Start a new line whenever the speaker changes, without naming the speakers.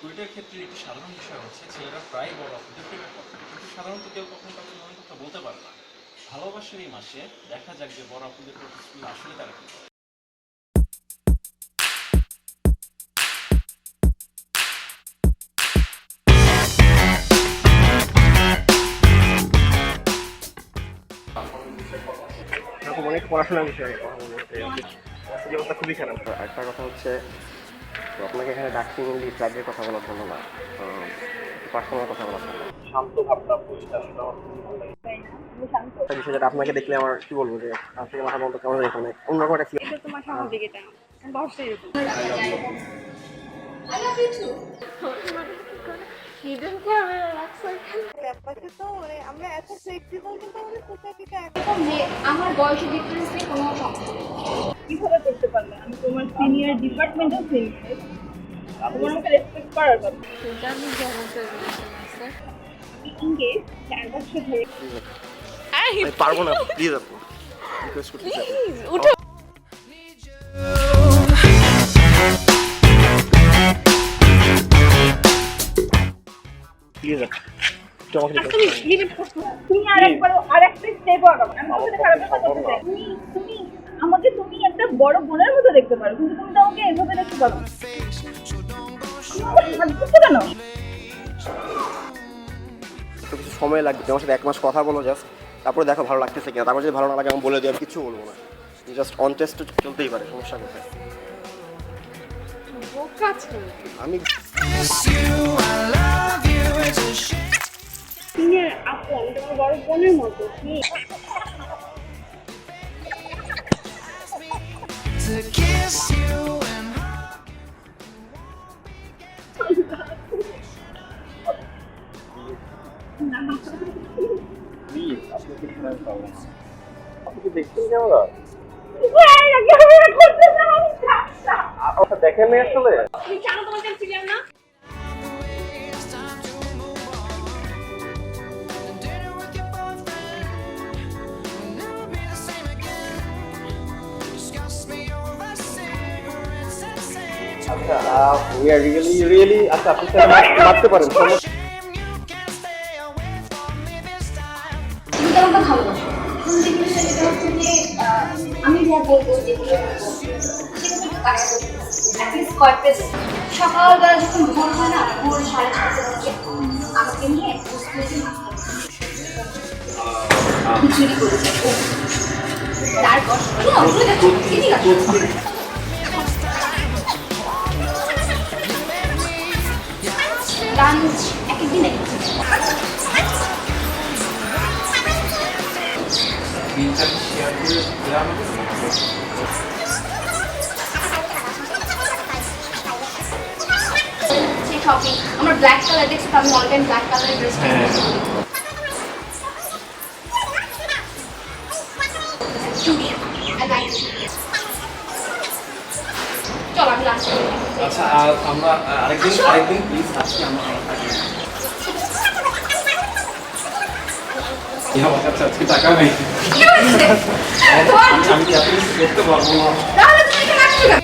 কুয়েটের ক্ষেত্রে একটি সাধারণ বিষয় হচ্ছে, ছেলেরা প্রায় বড় আপুদের প্রেমে পড়ে কিন্তু সাধারণত কেউ কখনো তাদের মনের কথা বলতে পারে না। ভালোবাসার এই মাসে দেখা যাক যে বড় আপুদের প্রতি আসলে তারা কি
অনেক পড়াশোনার বিষয়ে কথা বলতে অবস্থা খুবই খারাপ। একটা কথা হচ্ছে তো আপনাকে এখানে ডাকছি মেনলি ফ্ল্যাগের কথা বলার জন্য না। পার্সোনাল কথা বলার জন্য।
শান্ত ভাবটা ভালো লাগে।
একটা বিষয় যেটা আপনাকে দেখলে আমার কি বলব যে আপনাকে মাথা বলতে কেমন এখানে অন্যরকম একটা
ফিল তোমার স্বাভাবিক এটা বর্ষা এরকম।
ব্যাপারটা তো মানে আমরা এত ফ্লেক্সিবল কিন্তু আমাদের সোসাইটিতে
এরকম যে আমার বয়সে ডিফারেন্স নেই কোনো সমস্যা
কীভাবে করতে পারলে? আমি তোমার সিনিয়র ডিপার্টমেন্টাল সিনিয়র তোমার আমাকে রেসপেক্ট করার কথা।
জানি যেমন রিলেশন আছে
ইংগেজ চার বছর ধরে।
আমি পারব না প্লিজ রিকোয়েস্ট করতে
উঠো।
প্লিজ
তুমি
করুন।
লিমিট করছ তুমি আর একবার আর একটা স্টেপ আগাও আমি তোমার সাথে খারাপ কথা বলতে চাই তুমি তুমি আমাকে তুমি একটা বড় বোনের মতো দেখতে পারো কিন্তু তুমি তো আমাকে এভাবে দেখতে পারো না। তুমি আমাকে হাত দিচ্ছো কেন?
একটু কিছু সময় লাগবে তোমার সাথে এক মাস কথা বলো জাস্ট তারপরে দেখো ভালো লাগতেছে কিনা। তারপর যদি ভালো না লাগে আমি বলে দিই আমি কিছু বলব না। জাস্ট অন টেস্ট চলতেই পারে সমস্যা কোথায়? আমি
সিনিয়র আপু আমি তোমার বড় বোনের মতো কি?
আপনি
আপনি
হ্যাঁ,
দেখেন আসলে।
তুমি জানো তোমার ছিলাম না?
আচ্ছা উই আর পারেন
সকালবেলা যখন ভোর হয় না, ভোর সাড়ে দিকে আমাকে নিয়ে তারপর লাঞ্চ এক একদিন। এক শপিং আমার ব্ল্যাক কালার দেখছ তো আমি অল টাইম ব্ল্যাক কালারের ড্রেস চল
আচ্ছা আর আমরা আরেকদিন। আরেকদিন প্লিজ আজকে আমরা আমরা আমার কাছে আজকে টাকা নেই
কি হয়েছে? তোমার-
আমি আমি কি এত কিছু করতে পারব না
তাহলে তুমি এখানে আসছো কেন?